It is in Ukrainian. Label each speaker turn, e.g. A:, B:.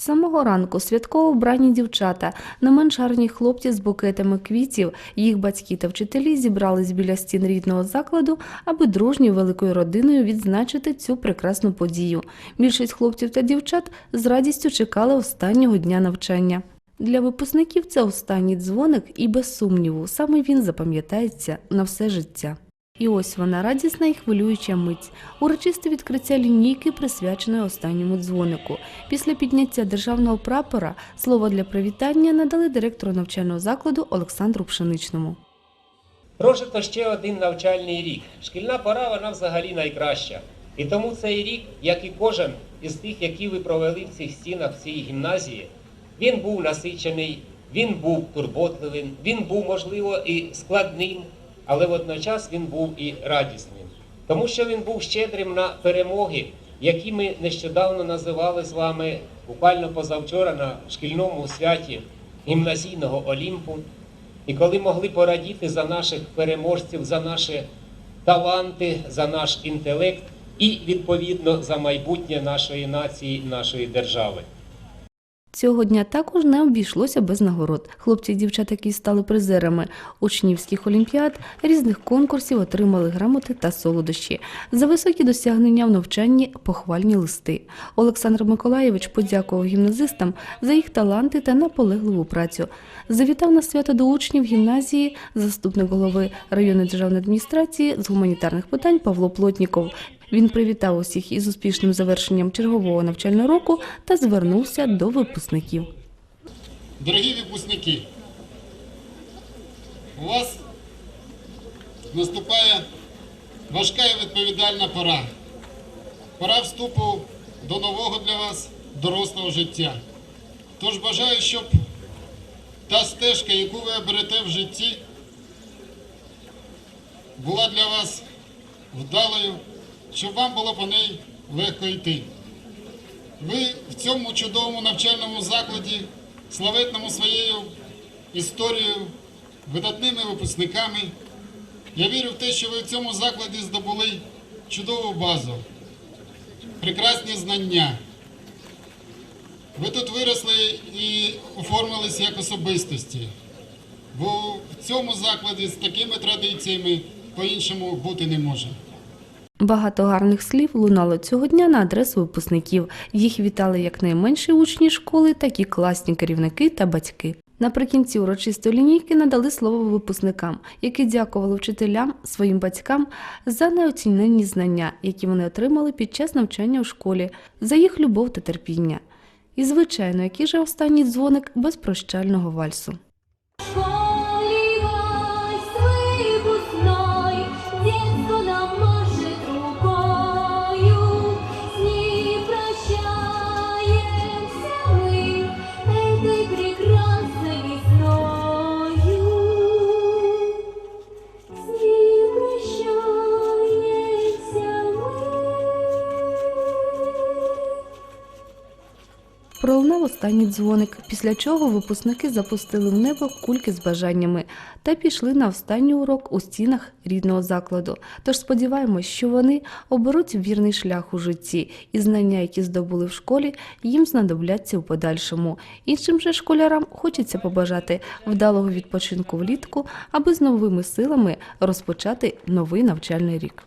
A: Самого ранку святково вбрані дівчата, не менш гарні хлопці з букетами квітів, їх батьки та вчителі зібрались біля стін рідного закладу, аби дружньою великою родиною відзначити цю прекрасну подію. Більшість хлопців та дівчат з радістю чекали останнього дня навчання. Для випускників це останній дзвоник, і без сумніву, саме він запам'ятається на все життя. І ось вона радісна і хвилююча мить. Урочисте відкриття лінійки присвяченої останньому дзвонику. Після підняття державного прапора слово для привітання надали директору навчального закладу Олександру Пшеничному.
B: Прожито ще один навчальний рік. Шкільна пора вона взагалі найкраща. І тому цей рік, як і кожен із тих, які ви провели в цих стінах в цій гімназії, він був насичений, він був турботливим, він був, можливо, і складним, але водночас він був і радісним. Тому що він був щедрим на перемоги, які ми нещодавно називали з вами буквально позавчора на шкільному святі гімназійного Олімпу. І коли могли порадіти за наших переможців, за наші таланти, за наш інтелект і відповідно за майбутнє нашої нації, нашої держави.
A: Цього дня також не обійшлося без нагород. Хлопці і дівчата, які стали призерами учнівських олімпіад, різних конкурсів, отримали грамоти та солодощі. За високі досягнення в навчанні похвальні листи. Олександр Миколаєвич подякував гімназистам за їх таланти та наполегливу працю. Завітав на свято до учнів гімназії заступник голови районної державної адміністрації з гуманітарних питань Павло Плотніков. Він привітав усіх із успішним завершенням чергового навчального року та звернувся до випускників.
C: Дорогі випускники, у вас наступає важка і відповідальна пора. Пора вступу до нового для вас дорослого життя. Тож бажаю, щоб та стежка, яку ви оберете в житті, була для вас вдалою, щоб вам було по неї легко йти. Ви в цьому чудовому навчальному закладі, славетному своєю історією, видатними випускниками. Я вірю в те, що ви в цьому закладі здобули чудову базу, прекрасні знання. Ви тут виросли і оформились як особистості. Бо в цьому закладі з такими традиціями по-іншому бути не може.
A: Багато гарних слів лунало цього дня на адресу випускників. Їх вітали як найменші учні школи, так і класні керівники та батьки. Наприкінці урочистої лінійки надали слово випускникам, які дякували вчителям, своїм батькам за неоціненні знання, які вони отримали під час навчання у школі, за їх любов та терпіння. І, звичайно, який же останній дзвоник без прощального вальсу. Пролунав останній дзвоник, після чого випускники запустили в небо кульки з бажаннями та пішли на останній урок у стінах рідного закладу. Тож сподіваємось, що вони оберуть вірний шлях у житті, і знання, які здобули в школі, їм знадобляться у подальшому. Іншим же школярам хочеться побажати вдалого відпочинку влітку, аби з новими силами розпочати новий навчальний рік.